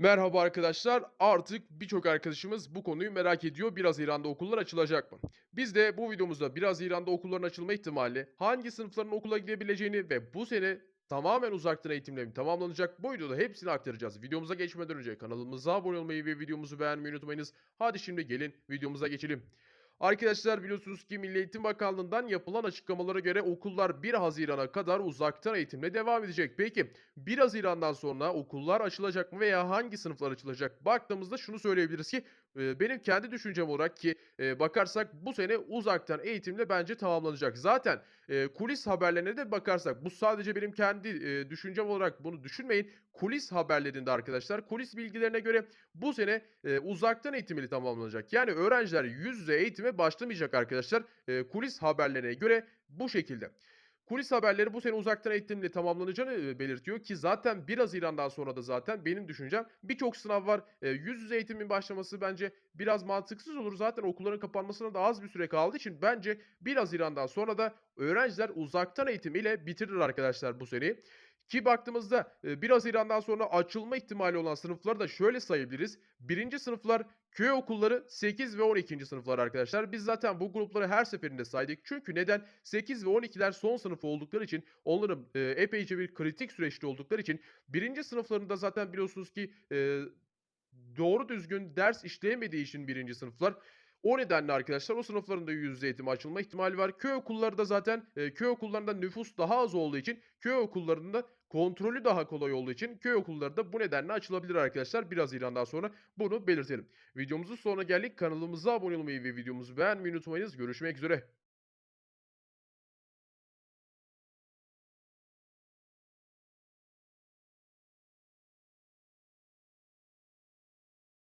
Merhaba arkadaşlar. Artık birçok arkadaşımız bu konuyu merak ediyor. 1 Haziran'da okullar açılacak mı? Biz de bu videomuzda 1 Haziran'da okulların açılma ihtimali, hangi sınıfların okula gidebileceğini ve bu sene tamamen uzaktan eğitimle mi tamamlanacak bu videoda hepsini aktaracağız. Videomuza geçmeden önce kanalımıza abone olmayı ve videomuzu beğenmeyi unutmayınız. Hadi şimdi gelin videomuza geçelim. Arkadaşlar biliyorsunuz ki Milli Eğitim Bakanlığı'ndan yapılan açıklamalara göre okullar 1 Haziran'a kadar uzaktan eğitimle devam edecek. Peki 1 Haziran'dan sonra okullar açılacak mı veya hangi sınıflar açılacak? Baktığımızda şunu söyleyebiliriz ki e, benim kendi düşüncem olarak ki e, bakarsak bu sene uzaktan eğitimle bence tamamlanacak. Zaten e, kulis haberlerine de bakarsak bu sadece benim kendi düşüncem olarak bunu düşünmeyin. Kulis haberlerinde arkadaşlar kulis bilgilerine göre bu sene uzaktan eğitimli tamamlanacak. Yani öğrenciler yüz yüze eğitime başlamayacak arkadaşlar. E, kulis haberlerine göre bu şekilde. Kulis haberleri bu sene uzaktan eğitimle tamamlanacağını belirtiyor ki zaten 1 Haziran'dan sonra da zaten benim düşüncem birçok sınav var. E, yüz yüze eğitimin başlaması bence biraz mantıksız olur. Zaten okulların kapanmasına da az bir süre kaldığı için bence 1 Haziran'dan sonra da öğrenciler uzaktan eğitim ile bitirir arkadaşlar bu seneyi. Ki baktığımızda e, 1 Haziran'dan sonra açılma ihtimali olan sınıfları da şöyle sayabiliriz. Birinci sınıflar köy okulları 8 ve 12. sınıflar arkadaşlar. Biz zaten bu grupları her seferinde saydık. Çünkü neden? 8 ve 12'ler son sınıf oldukları için onların epeyce bir kritik süreçte oldukları için birinci sınıflarında zaten biliyorsunuz ki doğru düzgün ders işleyemediği için birinci sınıflar o nedenle arkadaşlar o sınıfların da yüz yüze eğitime açılma ihtimali var. Köy okulları da zaten e, köy okullarında nüfus daha az olduğu için köy okullarında kontrolü daha kolay olduğu için köy okulları da bu nedenle açılabilir arkadaşlar. 1 Haziran'dan sonra bunu belirtelim. Videomuzun sonuna geldik. Kanalımıza abone olmayı ve videomuzu beğenmeyi unutmayınız. Görüşmek üzere.